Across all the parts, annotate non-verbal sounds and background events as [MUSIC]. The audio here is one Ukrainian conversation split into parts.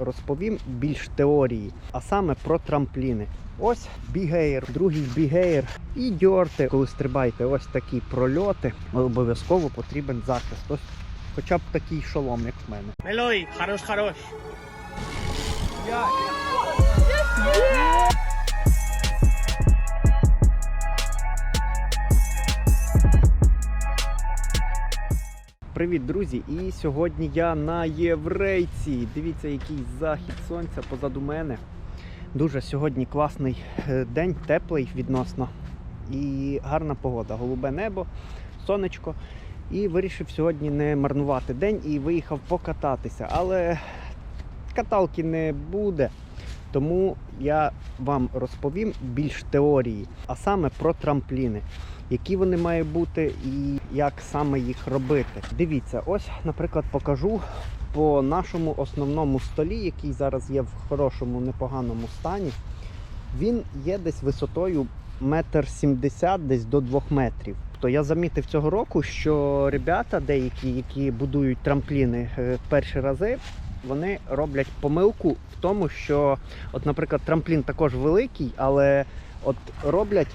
розповім більш теорії, а саме про трампліни. Ось бігеєр, другий бігеєр і дьорти. Коли стрибаєте ось такі прольоти, обов'язково потрібен захист. Ось хоча б такий шолом, як в мене. Мелой, хорош, хорош. Привіт, друзі! І сьогодні я на Єврейці. Дивіться, який захід сонця позаду мене. Дуже сьогодні класний е, день, теплий відносно. І гарна погода. Голубе небо, сонечко. І вирішив сьогодні не марнувати день і виїхав покататися. Але каталки не буде. Тому я вам розповім більш теорії, а саме про трампліни які вони мають бути і як саме їх робити. Дивіться, ось, наприклад, покажу по нашому основному столі, який зараз є в хорошому, непоганому стані. Він є десь висотою метр сімдесят, десь до двох метрів. То я замітив цього року, що ребята, деякі, які будують трампліни е, перші рази, вони роблять помилку в тому, що, от, наприклад, трамплін також великий, але от роблять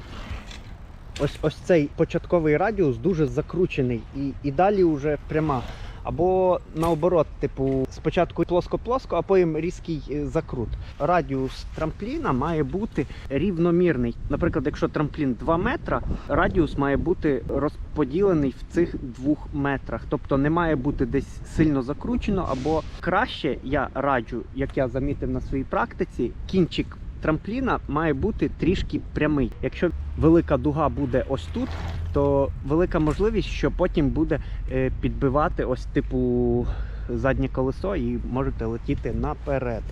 ось ось цей початковий радіус дуже закручений і, і далі вже пряма. Або наоборот, типу, спочатку плоско-плоско, а потім різкий е, закрут. Радіус трампліна має бути рівномірний. Наприклад, якщо трамплін 2 метра, радіус має бути розподілений в цих двох метрах. Тобто не має бути десь сильно закручено, або краще я раджу, як я замітив на своїй практиці, кінчик трампліна має бути трішки прямий. Якщо велика дуга буде ось тут, то велика можливість, що потім буде е, підбивати ось типу заднє колесо і можете летіти наперед.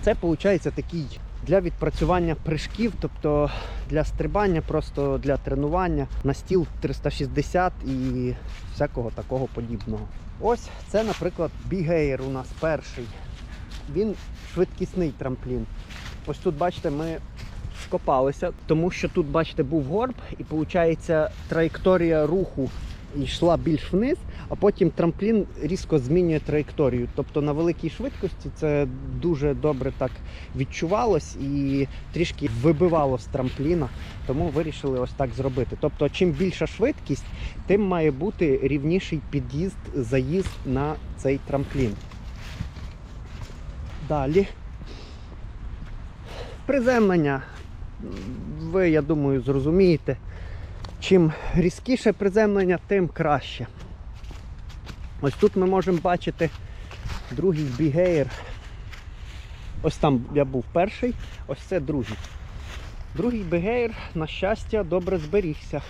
Це виходить такий для відпрацювання прыжків, тобто для стрибання, просто для тренування на стіл 360 і всякого такого подібного. Ось це, наприклад, бігеєр у нас перший. Він швидкісний трамплін. Ось тут, бачите, ми скопалися, тому що тут, бачите, був горб, і виходить, траєкторія руху йшла більш вниз, а потім трамплін різко змінює траєкторію. Тобто на великій швидкості це дуже добре так відчувалось і трішки вибивало з трампліна, тому вирішили ось так зробити. Тобто, чим більша швидкість, тим має бути рівніший під'їзд, заїзд на цей трамплін. Далі. Приземлення. Ви, я думаю, зрозумієте. Чим різкіше приземлення, тим краще. Ось тут ми можемо бачити другий бігеєр. Ось там я був перший, ось це другий. Другий бігеєр, на щастя, добре зберігся.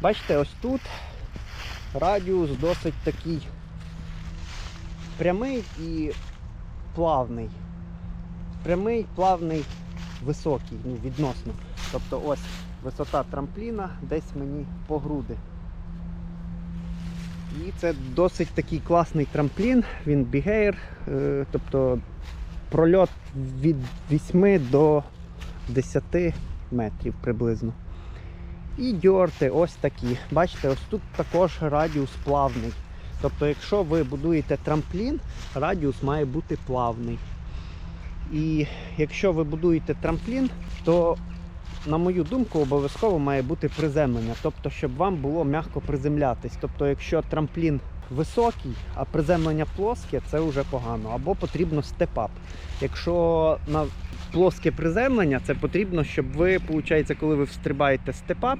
Бачите, ось тут радіус досить такий прямий і плавний. Прямий, плавний, високий, ну, відносно. Тобто ось висота трампліна десь мені по груди. І це досить такий класний трамплін, він бігеєр, е, тобто прольот від 8 до 10 метрів приблизно. І дьорти ось такі. Бачите, ось тут також радіус плавний. Тобто, якщо ви будуєте трамплін, радіус має бути плавний. І якщо ви будуєте трамплін, то, на мою думку, обов'язково має бути приземлення. Тобто, щоб вам було м'яко приземлятись. Тобто, якщо трамплін високий, а приземлення плоске, це вже погано. Або потрібно степап. Якщо на плоске приземлення, це потрібно, щоб ви, виходить, коли ви встрибаєте степап,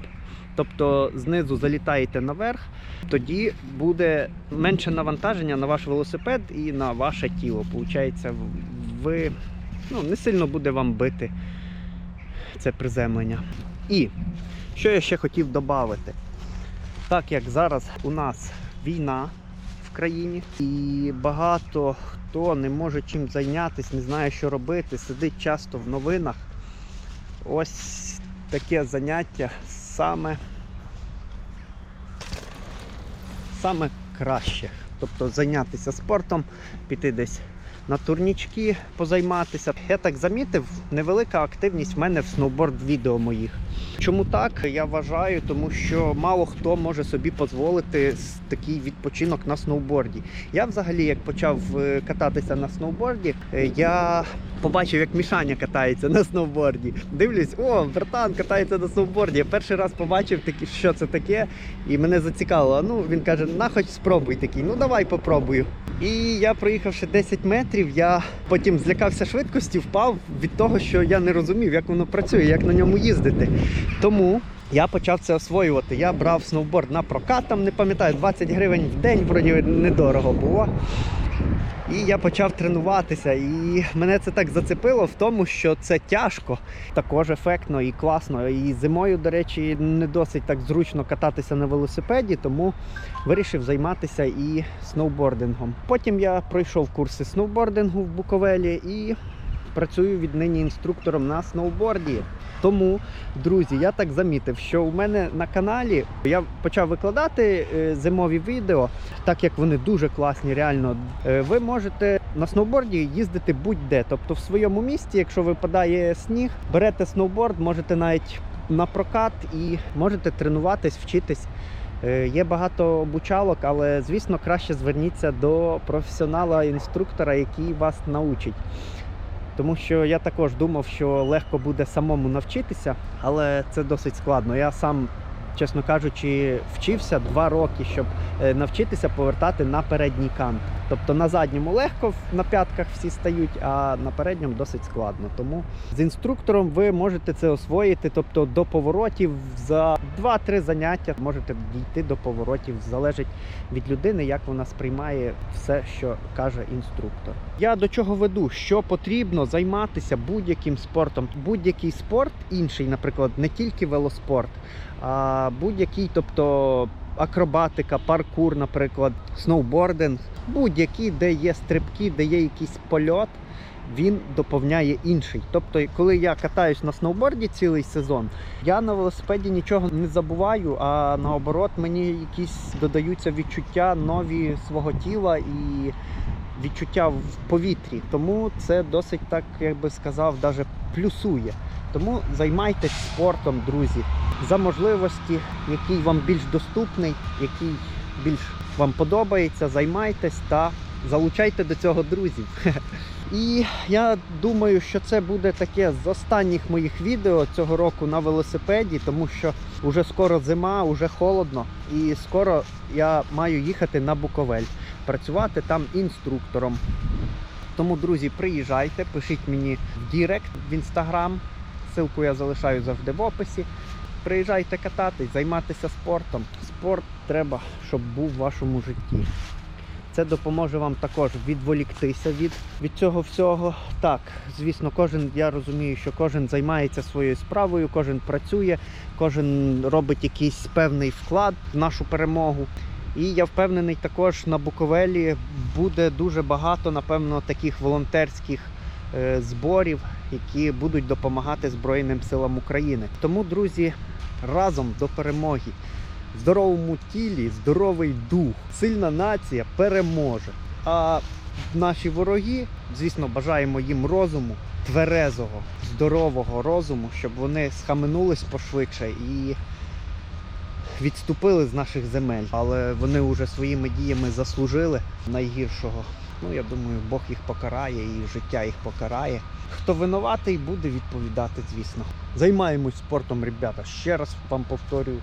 тобто знизу залітаєте наверх, тоді буде менше навантаження на ваш велосипед і на ваше тіло. Получається, ви ну, не сильно буде вам бити це приземлення. І що я ще хотів додати? Так як зараз у нас війна в країні, і багато хто не може чим зайнятися, не знає, що робити, сидить часто в новинах. Ось таке заняття саме, саме краще. Тобто зайнятися спортом, піти десь на турнічки позайматися. Я так замітив, невелика активність в мене в сноуборд відео моїх. Чому так? Я вважаю, тому що мало хто може собі дозволити такий відпочинок на сноуборді. Я взагалі, як почав е, кататися на сноуборді, е, я побачив, як Мішаня катається на сноуборді. Дивлюсь, о, братан катається на сноуборді. Я перший раз побачив що це таке, і мене зацікавило. Ну, він каже, на хоч спробуй такий. Ну давай попробую. І я проїхавши 10 метрів, я потім злякався швидкості, впав від того, що я не розумів, як воно працює, як на ньому їздити. Тому я почав це освоювати. Я брав сноуборд на прокат, там не пам'ятаю, 20 гривень в день, вроді недорого було. І я почав тренуватися, і мене це так зацепило в тому, що це тяжко, також ефектно і класно. І зимою, до речі, не досить так зручно кататися на велосипеді, тому вирішив займатися і сноубордингом. Потім я пройшов курси сноубордингу в Буковелі і працюю віднині інструктором на сноуборді. Тому, друзі, я так замітив, що у мене на каналі я почав викладати е, зимові відео, так як вони дуже класні, реально. Е, Ви можете на сноуборді їздити будь-де. Тобто в своєму місті, якщо випадає сніг, берете сноуборд, можете навіть на прокат і можете тренуватись, вчитись. Е, Є багато обучалок, але звісно краще зверніться до професіонала-інструктора, який вас научить. Тому що я також думав, що легко буде самому навчитися, але це досить складно. Я сам, чесно кажучи, вчився два роки, щоб е, навчитися повертати на передній кант. Тобто на задньому легко, на п'ятках всі стають, а на передньому досить складно. Тому з інструктором ви можете це освоїти, тобто до поворотів за 2-3 заняття можете дійти до поворотів. Залежить від людини, як вона сприймає все, що каже інструктор. Я до чого веду, що потрібно займатися будь-яким спортом. Будь-який спорт інший, наприклад, не тільки велоспорт, а будь-який, тобто акробатика, паркур, наприклад, сноубординг, будь-який, де є стрибки, де є якийсь польот. Він доповняє інший. Тобто, коли я катаюсь на сноуборді цілий сезон, я на велосипеді нічого не забуваю, а наоборот, мені якісь додаються відчуття нові свого тіла і відчуття в повітрі. Тому це досить так, як би сказав, даже плюсує. Тому займайтесь спортом, друзі, за можливості, який вам більш доступний, який більш вам подобається, займайтесь та залучайте до цього друзів. [LAUGHS] І я думаю, що це буде таке з останніх моїх відео цього року на велосипеді, тому що вже скоро зима, вже холодно, і скоро я маю їхати на Буковель, працювати там інструктором. Тому, друзі, приїжджайте, пишіть мені в Дірект в інстаграм. Ссылку я залишаю завжди в описі. Приїжджайте кататись, займатися спортом. Спорт треба, щоб був в вашому житті. Це допоможе вам також відволіктися від, від цього всього. Так, звісно, кожен, я розумію, що кожен займається своєю справою, кожен працює, кожен робить якийсь певний вклад в нашу перемогу. І я впевнений, також на Буковелі буде дуже багато, напевно, таких волонтерських зборів, які будуть допомагати Збройним силам України. Тому, друзі, разом до перемоги. В здоровому тілі здоровий дух. Сильна нація переможе. А наші вороги, звісно, бажаємо їм розуму, тверезого, здорового розуму, щоб вони схаменулись пошвидше і відступили з наших земель. Але вони вже своїми діями заслужили найгіршого. Ну, я думаю, Бог їх покарає і життя їх покарає. Хто винуватий, буде відповідати, звісно. Займаємось спортом, ребята. Ще раз вам повторюю.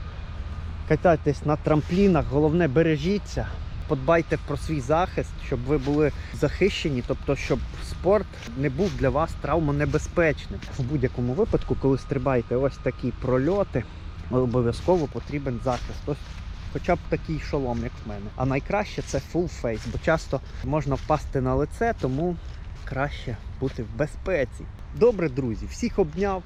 Катайтесь на трамплінах, головне бережіться, подбайте про свій захист, щоб ви були захищені, тобто, щоб спорт не був для вас травмонебезпечним. В будь-якому випадку, коли стрибаєте ось такі прольоти, обов'язково потрібен захист. Ось хоча б такий шолом, як в мене. А найкраще це full face, бо часто можна впасти на лице, тому краще бути в безпеці. Добре, друзі, всіх обняв.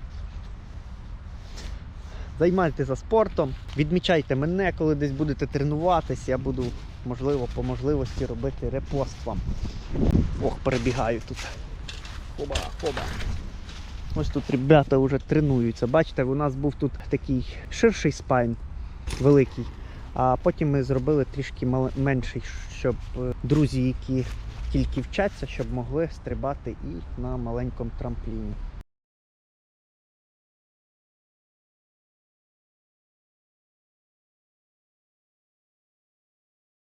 Займайтеся спортом, відмічайте мене, коли десь будете тренуватись. Я буду, можливо, по можливості робити репост вам. Ох, перебігаю тут. Хоба, хоба. Ось тут ребята вже тренуються. Бачите, у нас був тут такий ширший спайн, великий. А потім ми зробили трішки менший, щоб е, друзі, які тільки вчаться, щоб могли стрибати і на маленькому трампліні.